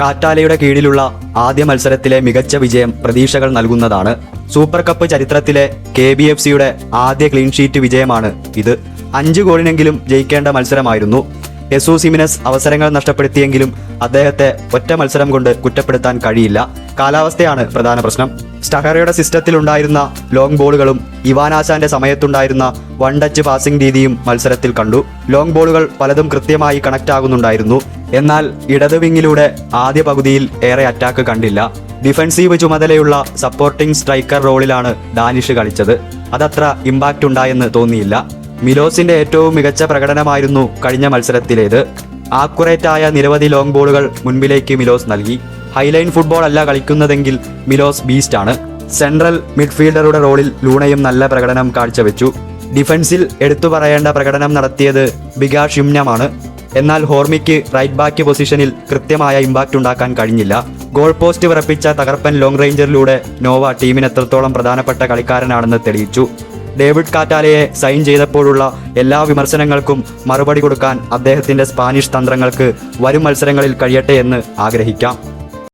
കാറ്റാലയുടെ കീഴിലുള്ള ആദ്യ മത്സരത്തിലെ മികച്ച വിജയം പ്രതീക്ഷകൾ നൽകുന്നതാണ്. സൂപ്പർ കപ്പ് ചരിത്രത്തിലെ കെ ബി എഫ് സിയുടെ ആദ്യ ക്ലീൻ ഷീറ്റ് വിജയമാണ് ഇത്. അഞ്ച് ഗോളിനെങ്കിലും ജയിക്കേണ്ട മത്സരമായിരുന്നു. യെസു സിമിനസ് അവസരങ്ങൾ നഷ്ടപ്പെടുത്തിയെങ്കിലും അദ്ദേഹത്തെ ഒറ്റ മത്സരം കൊണ്ട് കുറ്റപ്പെടുത്താൻ കഴിയില്ല. കാലാവസ്ഥയാണ് പ്രധാന പ്രശ്നം. സ്റ്റഹറയുടെ സിസ്റ്റത്തിൽ ഉണ്ടായിരുന്ന ലോങ് ബോളുകളും ഇവാനാശാന്റെ സമയത്തുണ്ടായിരുന്ന വൺ ടച്ച് പാസിംഗ് രീതിയും മത്സരത്തിൽ കണ്ടു. ലോങ് ബോളുകൾ പലതും കൃത്യമായി കണക്ട് ആകുന്നുണ്ടായിരുന്നു. എന്നാൽ ഇടത് വിങ്ങിലൂടെ ആദ്യ പകുതിയിൽ ഏറെ അറ്റാക്ക് കണ്ടില്ല. ഡിഫൻസീവ് ചുമതലയുള്ള സപ്പോർട്ടിംഗ് സ്ട്രൈക്കർ റോളിലാണ് ഡാനിഷ് കളിച്ചത്. അതത്ര ഇമ്പാക്റ്റ് ഉണ്ടായെന്ന് തോന്നിയില്ല. മിലോസിന്റെ ഏറ്റവും മികച്ച പ്രകടനമായിരുന്നു കഴിഞ്ഞ മത്സരത്തിലേത്. ആക്കുറേറ്റായ നിരവധി ലോങ് ബോളുകൾ മുൻപിലേക്ക് മിലോസ് നൽകി. ഹൈലൈൻ ഫുട്ബോൾ അല്ല കളിക്കുന്നതെങ്കിൽ മിലോസ് ബീസ്റ്റ് ആണ്. സെൻട്രൽ മിഡ്ഫീൽഡറുടെ റോളിൽ ലൂണയും നല്ല പ്രകടനം കാഴ്ചവെച്ചു. ഡിഫൻസിൽ എടുത്തു പറയേണ്ട പ്രകടനം നടത്തിയത് ബിഗാ ഷിംനമാണ് എന്നാൽ ഹോർമിക്ക് റൈറ്റ് ബാക്ക് പൊസിഷനിൽ കൃത്യമായ ഇമ്പാക്റ്റ് ഉണ്ടാക്കാൻ കഴിഞ്ഞില്ല. ഗോൾ പോസ്റ്റ് വിറപ്പിച്ച തകർപ്പൻ ലോങ് റേഞ്ചറിലൂടെ നോവ ടീമിന് എത്രത്തോളം പ്രധാനപ്പെട്ട കളിക്കാരനാണെന്ന് തെളിയിച്ചു. ഡേവിഡ് കാറ്റാലയെ സൈൻ ചെയ്തപ്പോഴുള്ള എല്ലാ വിമർശനങ്ങൾക്കും മറുപടി കൊടുക്കാൻ അദ്ദേഹത്തിന്റെ സ്പാനിഷ് തന്ത്രങ്ങൾക്ക് വരും മത്സരങ്ങളിൽ കഴിയട്ടെ എന്ന് ആഗ്രഹിക്കാം.